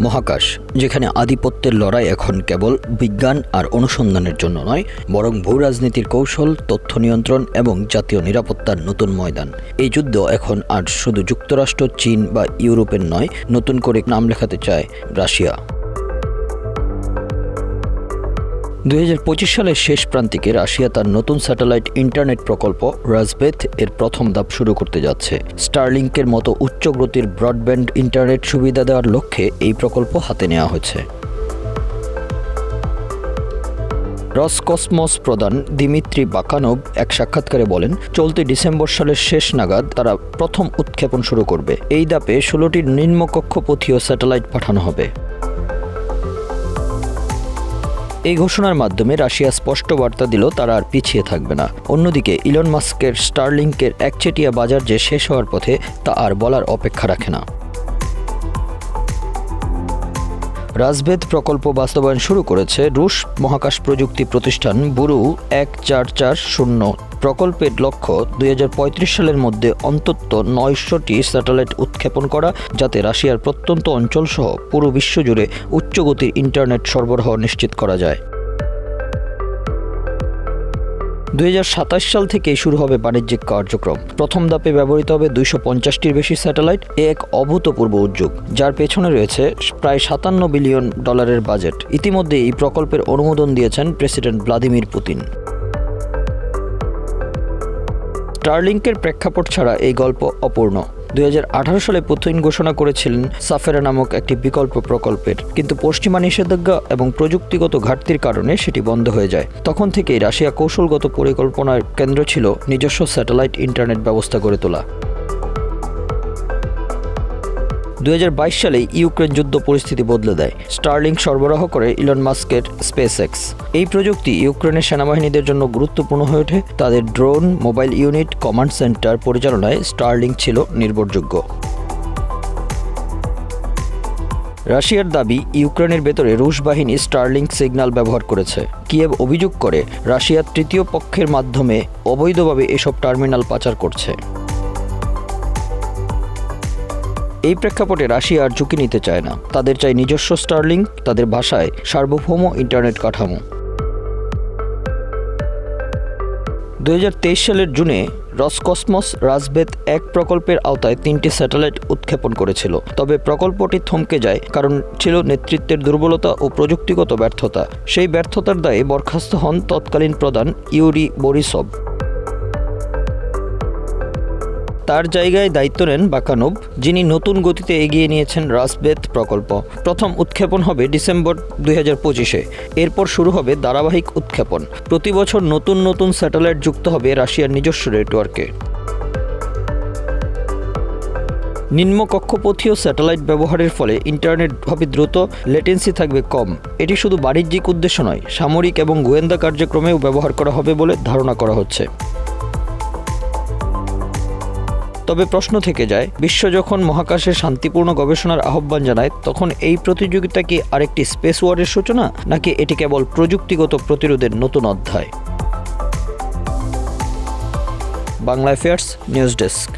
মহাকাশ, যেখানে আধিপত্যের লড়াই এখন কেবল বিজ্ঞান আর অনুসন্ধানের জন্য নয়, বরং ভূ রাজনীতির কৌশল, তথ্য নিয়ন্ত্রণ এবং জাতীয় নিরাপত্তার নতুন ময়দান। এই যুদ্ধ এখন আর শুধু যুক্তরাষ্ট্র, চীন বা ইউরোপের নয়, নতুন করে নাম লেখাতে চায় রাশিয়া। দুই হাজার পঁচিশ সালের শেষ প্রান্তিকে রাশিয়া তার নতুন স্যাটেলাইট ইন্টারনেট প্রকল্প রাজবেথ এর প্রথম ধাপ শুরু করতে যাচ্ছে। স্টারলিংকের মতো উচ্চ গতির ব্রডব্যান্ড ইন্টারনেট সুবিধা দেওয়ার লক্ষ্যে এই প্রকল্প হাতে নেওয়া হয়েছে। রসকসমস প্রধান দিমিত্রি বাকানভ এক সাক্ষাৎকারে বলেন, চলতি ডিসেম্বর সালের শেষ নাগাদ তারা প্রথম উৎক্ষেপণ শুরু করবে। এই দাপে ষোলোটি নিম্নকক্ষপথীয় স্যাটেলাইট পাঠানো হবে। এই ঘোষণার মাধ্যমে রাশিয়া স্পষ্ট বার্তা দিল তারা আর পিছিয়ে থাকবে না। অন্যদিকে ইলন মাস্কের স্টারলিংকের একচেটিয়া বাজার যে শেষ হওয়ার পথে তা আর বলার অপেক্ষা রাখে না। রাজভেদ প্রকল্প বাস্তবায়ন শুরু করেছে রুশ মহাকাশ প্রযুক্তি প্রতিষ্ঠান বুরু এক চার চার শূন্য। প্রকল্পের লক্ষ্য দু হাজার পঁয়ত্রিশ সালের মধ্যে অন্তত নয়শোটি স্যাটেলাইট উৎক্ষেপণ করা, যাতে রাশিয়ার প্রত্যন্ত অঞ্চলসহ পুরো বিশ্বজুড়ে উচ্চগতির ইন্টারনেট সরবরাহ নিশ্চিত করা যায়। দুই হাজার সাতাশ সাল থেকে শুরু হবে বাণিজ্যিক কার্যক্রম। প্রথম ধাপে ব্যবহৃত হবে দুইশো পঞ্চাশটির বেশি স্যাটেলাইট এ এক অভূতপূর্ব উদ্যোগ, যার পেছনে রয়েছে প্রায় সাতান্ন বিলিয়ন ডলারের বাজেট। ইতিমধ্যে এই প্রকল্পের অনুমোদন দিয়েছেন প্রেসিডেন্ট ভ্লাদিমির পুতিন। স্টারলিংকের প্রেক্ষাপট ছাড়া এই গল্প অপূর্ণ। দুই হাজার আঠারো সালে পুতিন ঘোষণা করেছিলেন সাফেরা নামক একটি বিকল্প প্রকল্পের। কিন্তু পশ্চিমা নিষেধাজ্ঞা এবং প্রযুক্তিগত ঘাটতির কারণে সেটি বন্ধ হয়ে যায়। তখন থেকেই রাশিয়া কৌশলগত পরিকল্পনার কেন্দ্র ছিল নিজস্ব স্যাটেলাইট ইন্টারনেট ব্যবস্থা গড়ে তোলা। দু হাজার বাইশ সালে ইউক্রেন যুদ্ধ পরিস্থিতি বদলে দেয়। স্টার্লিং সরবরাহ করে ইলন মাস্কের স্পেস এক্স এই প্রযুক্তি ইউক্রেনের সেনাবাহিনীদের জন্য গুরুত্বপূর্ণ হয়ে ওঠে। তাদের drone, mobile unit, command centre পরিচালনায় স্টার্লিং ছিল নির্ভরযোগ্য। রাশিয়ার দাবি, ইউক্রেনের ভেতরে রুশ বাহিনী স্টার্লিং সিগন্যাল ব্যবহার করেছে। কিয়েভ অভিযোগ করে রাশিয়ার তৃতীয় পক্ষের মাধ্যমে অবৈধভাবে এসব টার্মিনাল পাচার করছে। এই প্রেক্ষাপটে রাশিয়া আর ঝুঁকি নিতে চায় না। তাদের চাই নিজস্ব স্টার্লিং, তাদের ভাষায় সার্বভৌম ইন্টারনেট কাঠামো। দু হাজার তেইশ সালের জুনে রসকসমস রাজবেদ এক প্রকল্পের আওতায় তিনটি স্যাটেলাইট উৎক্ষেপণ করেছিল। তবে প্রকল্পটি থমকে যায় কারণ ছিল নেতৃত্বের দুর্বলতা ও প্রযুক্তিগত ব্যর্থতা। সেই ব্যর্থতার দায়ে বরখাস্ত হন তৎকালীন প্রধান ইউরি বরিসভ। তার জায়গায় দায়িত্ব নেন বাকানব, যিনি নতুন গতিতে এগিয়ে নিয়েছেন রাসবেত প্রকল্প। প্রথম উৎক্ষেপণ হবে ডিসেম্বর দুই হাজার পঁচিশে। এরপর শুরু হবে ধারাবাহিক উৎক্ষেপণ। প্রতি বছর নতুন নতুন স্যাটেলাইট যুক্ত হবে রাশিয়ার নিজস্ব নেটওয়ার্কে। নিম্ন কক্ষপথীয় স্যাটেলাইট ব্যবহারের ফলে ইন্টারনেট হবে দ্রুত লেটেন্সি থাকবে কম। এটি শুধু বাণিজ্যিক উদ্দেশ্য নয়, সামরিক এবং গোয়েন্দা কার্যক্রমেও ব্যবহার করা হবে বলে ধারণা করা হচ্ছে। তবে প্রশ্ন থেকে যায়, বিশ্ব যখন মহাকাশে শান্তিপূর্ণ গবেষণার আহ্বান জানায়, তখন এই প্রতিযোগিতা কি আরেকটি স্পেস ওয়ারের সূচনা, নাকি এটি কেবল প্রযুক্তিগত প্রতিরোধের নতুন অধ্যায়? Bangla affairs news desk